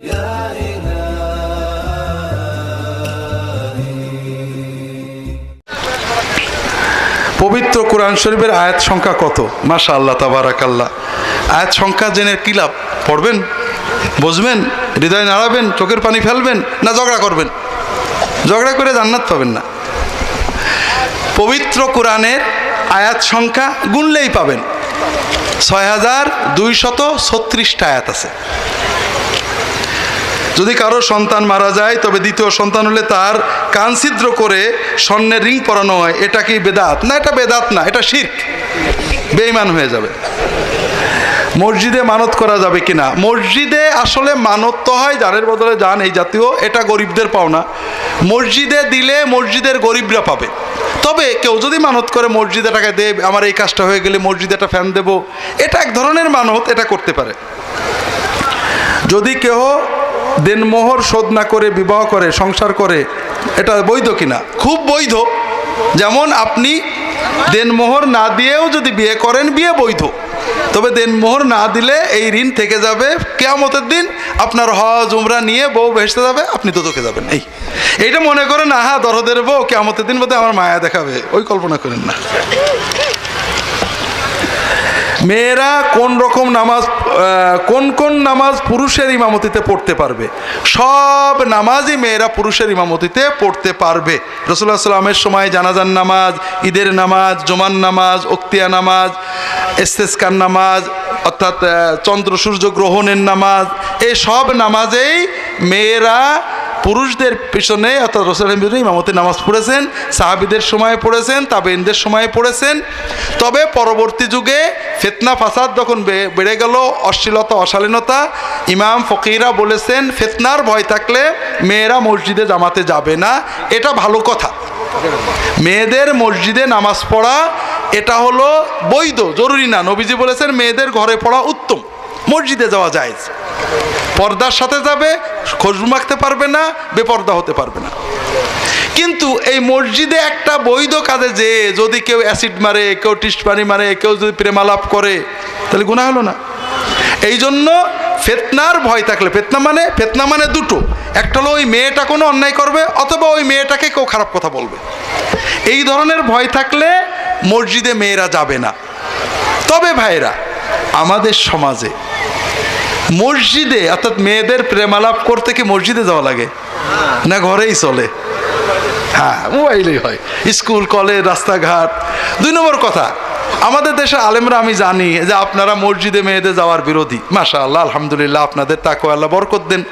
পবিত্র কোরআন শরীফের আয়াত সংখ্যা কত? মাশা আল্লাহ তাবারাকাল্লাহ। আয়াত সংখ্যা জেনে কি লাভ? পড়বেন? বুঝবেন? হৃদয় নাড়াবেন? চোখের পানি ফেলবেন? না ঝগড়া করবেন? ঝগড়া করে জান্নাত পাবেন না। পবিত্র কোরআনের আয়াত সংখ্যা গুনলেই পাবেন। ছয় হাজার দুইশত ছত্রিশটা আয়াত আছে। যদি কারও সন্তান মারা যায়, তবে দ্বিতীয় সন্তান হলে তার কান ছিদ্র করে স্বর্ণের রিং পরানো হয়। এটা কি বেদাত? না, এটা বেদাত না, এটা শির্ক। বেইমান হয়ে যাবে। মসজিদে মানত করা যাবে কি না মসজিদে আসলে মানত তো হয় জানের বদলে যান এই জাতীয়, এটা গরিবদের পাওনা। মসজিদে দিলে মসজিদের গরিবরা পাবে। তবে কেউ যদি মানত করে, মসজিদে টাকা দেব আমার এই কাজটা হয়ে গেলে মসজিদে একটা ফ্যান দেবো, এটা এক ধরনের মানত, এটা করতে পারে। যদি কেহ দেনমোহর শোধ না করে, বিবাহ করে, সংসার করে, এটা বৈধ কিনা? খুব বৈধ। যেমন আপনি দেনমোহর না দিয়েও যদি বিয়ে করেন, বিয়ে বৈধ। তবে দেনমোহর না দিলে এই ঋণ থেকে যাবে। কেয়ামতের দিন আপনার হজ, উমরা নিয়ে বউ ভেসতে যাবে, আপনি তো তোকে যাবেন। এই, এইটা মনে করেন আহা দরদের বউ, কেয়ামতের দিন বোধহয় আমার মায়া দেখাবে। ওই কল্পনা করেন না। মেয়েরা কোন রকম নামাজ কোন কোন নামাজ পুরুষের ইমামতিতে পড়তে পারবে? সব নামাজই মেয়েরা পুরুষের ইমামতিতে পড়তে পারবে। রসুল্লাহ সাল্লামের সময় জানাজান নামাজ, ঈদের নামাজ জোমান নামাজ অক্তিয়া নামাজ এস্তেস্কার নামাজ, অর্থাৎ চন্দ্র সূর্য গ্রহণের নামাজ, এই সব নামাজেই মেয়েরা পুরুষদের পিছনে অর্থাৎ রসুলের পিছনে ইমামতি নামাজ পড়েছেন, সাহাবিদের সময় পড়েছেন তাবেইনদের সময় পড়েছেন। তবে পরবর্তী যুগে ফেতনা, ফাসাদ যখন বেড়ে গেল, অশ্লীলতা, অশালীনতা, ইমাম, ফকিরা বলেছেন, ফেতনার ভয় থাকলে মেয়েরা মসজিদে জামাতে যাবে না। এটা ভালো কথা। মেয়েদের মসজিদে নামাজ পড়া, এটা হলো বৈধ, জরুরি না। নবীজি বলেছেন, মেয়েদের ঘরে পড়া মসজিদে যাওয়া যায় পর্দার সাথে যাবে খুশবু মাখতে পারবে না, বেপর্দা হতে পারবে না। কিন্তু এই মসজিদে একটা বৈধ কাজে যে যদি কেউ অ্যাসিড মারে, কেউ টিস্ট পানি মারে, কেউ যদি প্রেমালাপ করে, তাহলে গুণা হলো না। এই জন্য ফেতনার ভয় থাকলে, ফেতনা মানে ফেতনা মানে দুটো। একটা হলো ওই মেয়েটা কোনো অন্যায় করবে, অথবা ওই মেয়েটাকে কেউ খারাপ কথা বলবে। এই ধরনের ভয় থাকলে মসজিদে মেয়েরা যাবে না। তবে ভাইরা আমাদের সমাজে মসজিদে, অর্থাৎ মেয়েদের প্রেমালাপ করতে কি মসজিদে যাওয়া লাগে? না ঘরেই চলে? হ্যাঁ মোবাইলেই হয়। স্কুল, কলেজ, রাস্তাঘাট। দুই নম্বর কথা, আমাদের দেশে আলেমরা আমি জানি যে আপনারা মসজিদে মেয়েদের যাওয়ার বিরোধী। মাশা আল্লাহ আলহামদুলিল্লাহ, আপনাদের তাকে আল্লাহ বরকত দেন।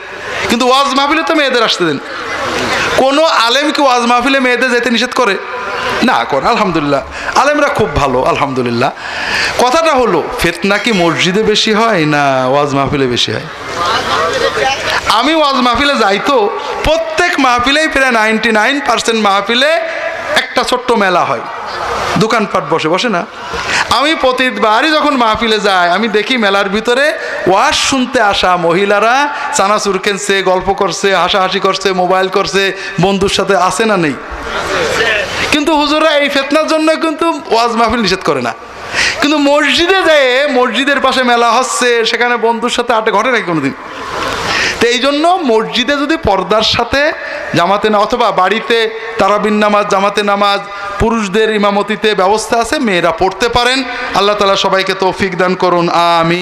কিন্তু ওয়াজ মাহফিলে তো মেয়েদের আসতে দেন। কোনো আলেম কি ওয়াজ মাহফিলে মেয়েদের যেতে নিষেধ করে? না করে আলহামদুলিল্লাহ। আলেমরা খুব ভালো, আলহামদুলিল্লাহ। কথাটা হলো, ফেতনা কি মসজিদে বেশি হয় না ওয়াজ মাহফিলে বেশি হয়? আমি ওয়াজ মাহফিলে যাই তো, প্রত্যেক মাহফিলেই প্রায় নাইনটি নাইন পার্সেন্ট মাহফিলে একটা ছোট্ট মেলা হয়। দোকানপাট বসে বসে না? আমি প্রতিবারই যখন মাহফিলে যাই, আমি দেখি মেলার ভিতরে ওয়াজ শুনতে আসা মহিলারা চানাচুর কেনছে গল্প করছে, হাসাহাসি করছে, মোবাইল করছে, বন্ধুর সাথে আসে না নেই? কিন্তু হুজুরা এই ফেতনার জন্য কিন্তু ওয়াজ মাহফিল নিষেধ করে না। কিন্তু মসজিদে যেয়ে মসজিদের পাশে মেলা হচ্ছে, সেখানে বন্ধুর সাথে আটে ঘটে নাকি কোনোদিন? তো এই জন্য মসজিদে যদি পর্দার সাথে জামাতে না অথবা বাড়িতে তারাবিন নামাজ, জামাতে নামাজ, পুরুষদের ইমামতিতে ব্যবস্থা আছে, মেয়েরা পড়তে পারেন। আল্লাহ তালা সবাইকে তৌফিক দান করুন আমি